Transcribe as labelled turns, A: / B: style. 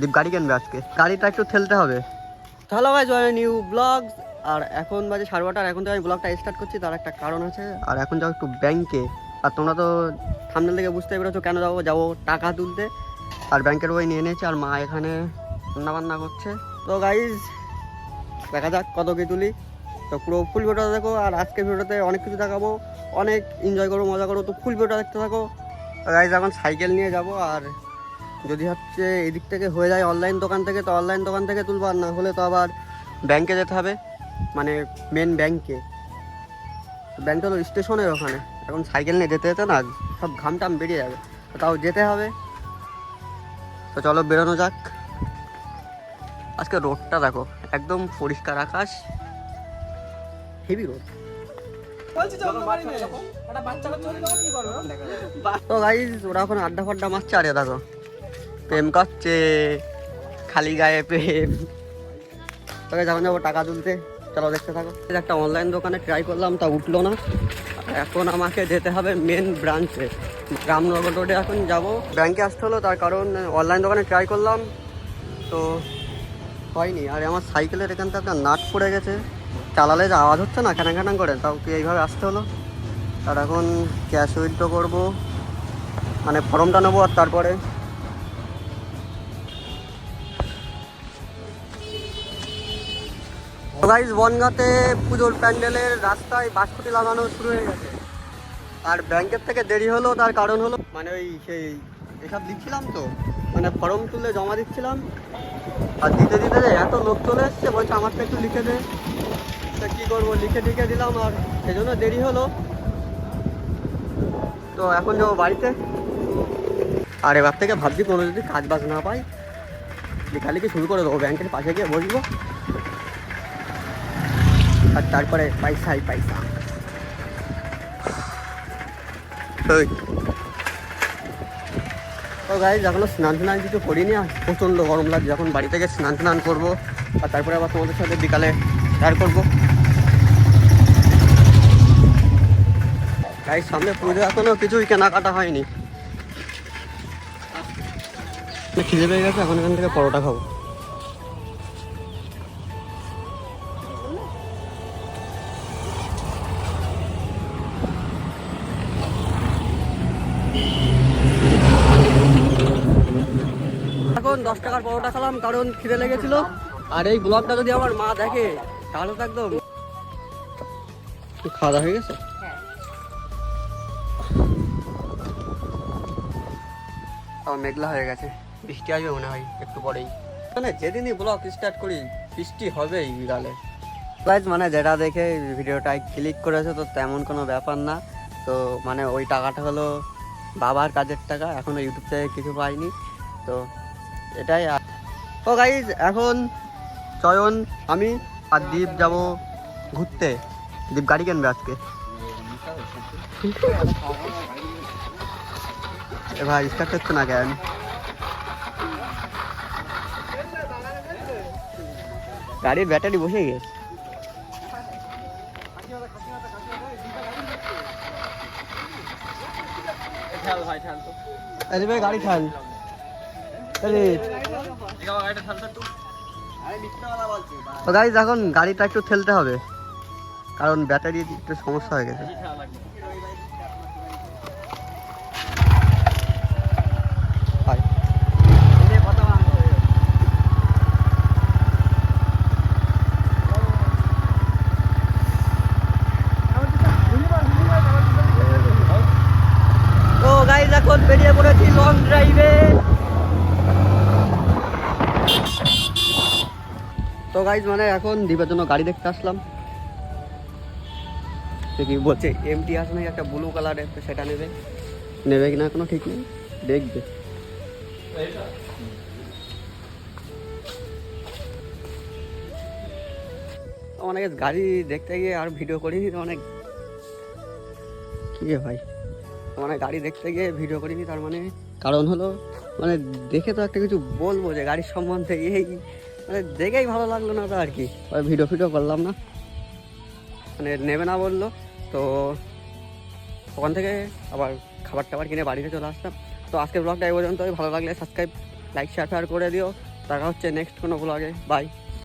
A: দীপ গাড়ি কিনবে আজকে। গাড়িটা একটু ঠেলতে হবে। হ্যালো ভাই জয় নিউ ব্লগ আর এখন বাজে সাড়ে বারোটা এখন থেকে আমি ব্লগটা স্টার্ট করছি তার একটা কারণ আছে। আর এখন যাও একটু ব্যাংকে আর তোমরা তো সামনে থেকে বুঝতে পেরেছ কেন যাব যাব টাকা তুলতে। আর ব্যাংকের বই নিয়ে নিয়েছে আর মা এখানে রান্না বান্না করছে। তো গাইজ দেখা যাক কত কি তুলি। তো পুরো ফুল ভিডিওটা দেখো আর আজকের ভিডিওতে অনেক কিছু দেখাবো। অনেক এনজয় করো মজা করো তো ফুল ভিডিওটা দেখতে থাকো। গাইজ এখন সাইকেল নিয়ে যাব আর যদি হচ্ছে এদিক থেকে হয়ে যায় অনলাইন দোকান থেকে তো অনলাইন দোকান থেকে তুলবো আর না হলে তো আবার ব্যাংকে যেতে হবে মানে মেন ব্যাংকে ব্যাংকটা হলো স্টেশনের ওখানে। এখন সাইকেল নিয়ে যেতে যেতে না সব ঘাম টাম বেরিয়ে যাবে। তাও যেতে হবে। তো চলো বেরোনো যাক। আজকে রোডটা দেখো একদম পরিষ্কার আকাশ। হেভি রোড তো গাইজ ওরা এখন আড্ডা ফাড্ডা মারছে আরে দেখো। প্রেম করছে, খালি গায়ে প্রেম। তোকে যখন যাব টাকা তুলতে, চলো দেখতে থাকো। একটা অনলাইন দোকানে ট্রাই করলাম, তা উঠল না। এখন আমাকে যেতে হবে মেন ব্রাঞ্চে রামনগর রোডে এখন যাব। ব্যাংকে আসতে হলো, তার কারণ অনলাইন দোকানে ট্রাই করলাম। তো হয়নি। আর আমার সাইকেলের এখানটা একটা নাট পড়ে গেছে। চালালে যে আওয়াজ হচ্ছে না খ্যানাং খ্যানাং করে, তাও কি এইভাবে আসতে হলো? আর এখন ক্যাশ উইথড্র করব। মানে ফর্মটা নেব আর তারপরে গাইজ বনগাতে পুজোর প্যান্ডেলের রাস্তায় বাসকুটি লাগানো শুরু হয়ে গেছে। আর ব্যাংকের থেকে দেরি হলো, তার কারণ হলো মানে ওই সেই, এসব দিচ্ছিলাম তো মানে ফর্ম তুলে জমা দিচ্ছিলাম। আর দিতে দিতে এত লোক চলে এসছে, বলছে আমারটা একটু লিখে দে। তা কী করব, লিখে টিখে দিলাম, আর সেজন্য দেরি হলো। তো এখন যাব বাড়িতে। আর এবার থেকে ভাবছি কোনো যদি কাজ বাজ না পাই, লেখালেখি শুরু করে দেবো। ব্যাংকের পাশে গিয়ে বসবো। আর তারপরে পয়সাই পয়সা। তো গাইজ এখনও স্নান টান কিছু করিনি আর প্রচণ্ড গরম লাগছে। যখন বাড়ি থেকে স্নান টান করব আর তারপরে আবার তোমাদের সাথে বিকালে শেয়ার করব। গাইজ সামনে পুজো এখনও কিছুই কেনাকাটা হয়নি। খিদে পেয়ে গেছে এখন এখান থেকে পরোটা খাব। এখন দশ টাকার পরোটা খেলাম কারণ খিদে লেগেছিল। আর এই ব্লগটা যদি আমার মা দেখে তাহলে তো একদম খাওয়া দাওয়া হয়ে গেছে? মেঘলা হয়ে গেছে। বৃষ্টি আসবে মনে হয় একটু পরেই। মানে যেদিনই ব্লগ স্টার্ট করি বৃষ্টি হবেই বিকালে। প্রাইজ মানে যেটা দেখে ভিডিওটায় ক্লিক করেছে তো তেমন কোনো ব্যাপার না। তো মানে ওই টাকাটা হলো বাবার কাজের টাকা এখনও ইউটিউব থেকে কিছু পাইনি, তো এটাই ও গাইজ এখন চয়ন, আমি আর দীপ যাব ঘুরতে। দীপ গাড়ি কিনবে আজকে। এ ভাই স্টার্ট হচ্ছে না কেন? গাড়ির ব্যাটারি বসে গেছে। আরে ভাই গাড়ি ঠাল আরে। তো গাইজ এখন গাড়িটা একটু ঠেলতে হবে। কারণ ব্যাটারি একটু সমস্যা হয়ে গেছে। লং ড্রাইভে তো গাইজ মানে এখন দ্বীপের জন্য গাড়ি দেখতে আসলাম। কি বলছে এমটি আছে নাকি একটা ব্লু কালারের সেটা নেবে। নেবে কিনা কোনো ঠিক নেই, দেখবে। অনেক গাড়ি দেখতে গিয়ে আর ভিডিও করিনি অনেক কি ভাই মানে গাড়ি দেখতে গিয়ে ভিডিও করিনি, তার মানে কারণ হলো মানে দেখে তো একটা কিছু বলব যে গাড়ির সম্বন্ধে এই মানে দেখেই ভালো লাগল না তো আর কি। ভিডিও ফিডিও করলাম না। মানে নেবে না বলল, তো ওখান থেকে আবার খাবার টাবার কিনে বাড়িতে চলে আসতাম তো আজকের ব্লগটা এই পর্যন্ত ভালো লাগলে সাবস্ক্রাইব লাইক শেয়ার ফেয়ার করে দিও। দেখা হচ্ছে নেক্সট কোনো ব্লগে বাই